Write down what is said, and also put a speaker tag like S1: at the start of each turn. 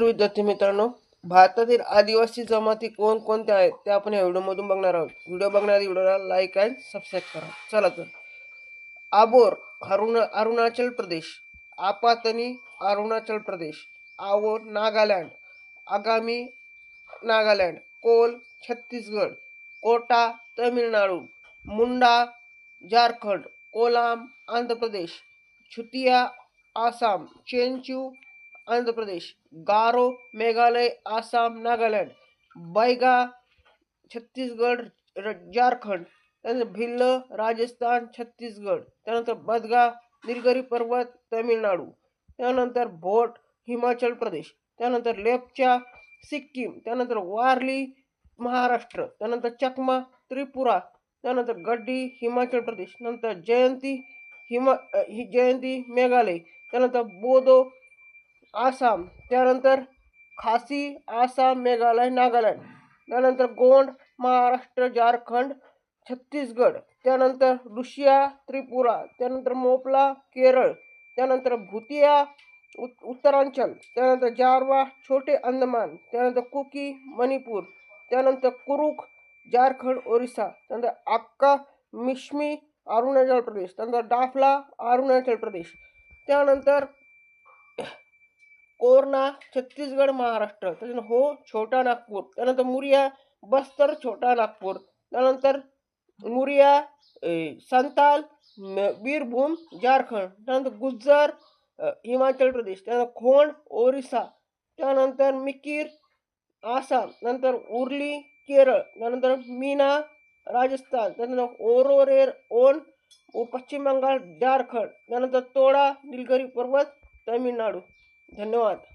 S1: नमस्कार विद्यार्थी मित्रांनो. भारतातील आदिवासी जमाती कोणकोणत्या आहेत ते आपण या व्हिडिओमधून बघणार आहोत. व्हिडिओ बघणाऱ्या व्हिडिओला करा. चला तर. आबोर, अरुणा, अरुणाचल प्रदेश. आपातनी अरुणाचल प्रदेश. आवोर नागालँड. आगामी नागालँड. कोल, छत्तीसगड. कोटा, तमिळनाडू. मुंडा, झारखंड. कोलाम, आंध्र प्रदेश. छुतिया, आसाम. चेंचू आंध्र प्रदेश, गारो, मेघालय, आसाम, नागालँड बैगा छत्तीसगड र- झारखंड त्यानंतर भिल्ल, राजस्थान त्यानंतर बदगा, निलगिरी पर्वत तमिळनाडू त्यानंतर भोट, हिमाचल प्रदेश, त्यानंतर लेपचा, सिक्कीम, त्यानंतर वारली, महाराष्ट्र, त्यानंतर चकमा, त्रिपुरा, त्यानंतर गड्डी, हिमाचल प्रदेश, नंतर जयंती, हिमा ही, जयंती, मेघालय, त्यानंतर बोदो आसाम, त्यानंतर खासी, आसाम, मेघालय, नागालँड, त्यानंतर गोंड, महाराष्ट्र, झारखंड, छत्तीसगड, त्यानंतर रुशिया, त्रिपुरा, त्यानंतर मोपला, केरळ, त्यानंतर भुतिया, उत, उत्तरांचल, त्यानंतर जारवा, छोटे अंदमान, त्यानंतर कुकी, मणिपूर, त्यानंतर कुरुक झारखंड, ओरिसा, त्यानंतर अक्का मिश्मी, अरुणाचल प्रदेश, त्यानंतर डाफला, अरुणाचल प्रदेश, त्यानंतर कोरना छत्तीसगड महाराष्ट्र हो छोटा नागपूर मुरिया, बस्तर, छोटा नागपूर मुरिया संताल बीरभूम, झारखंड, त्यानंतर गुज्जर हिमाचल प्रदेश खोंड, ओरिसा, त्यानंतर मिकीर, आसाम नंतर उर्ली, केरळ, त्यानंतर मीना, राजस्थान, त्यानंतर ओरोरेर, ओन पश्चिम बंगाल, झारखंड, त्यानंतर तोडा, निलगिरी पर्वत, तमिळनाडू. धन्यवाद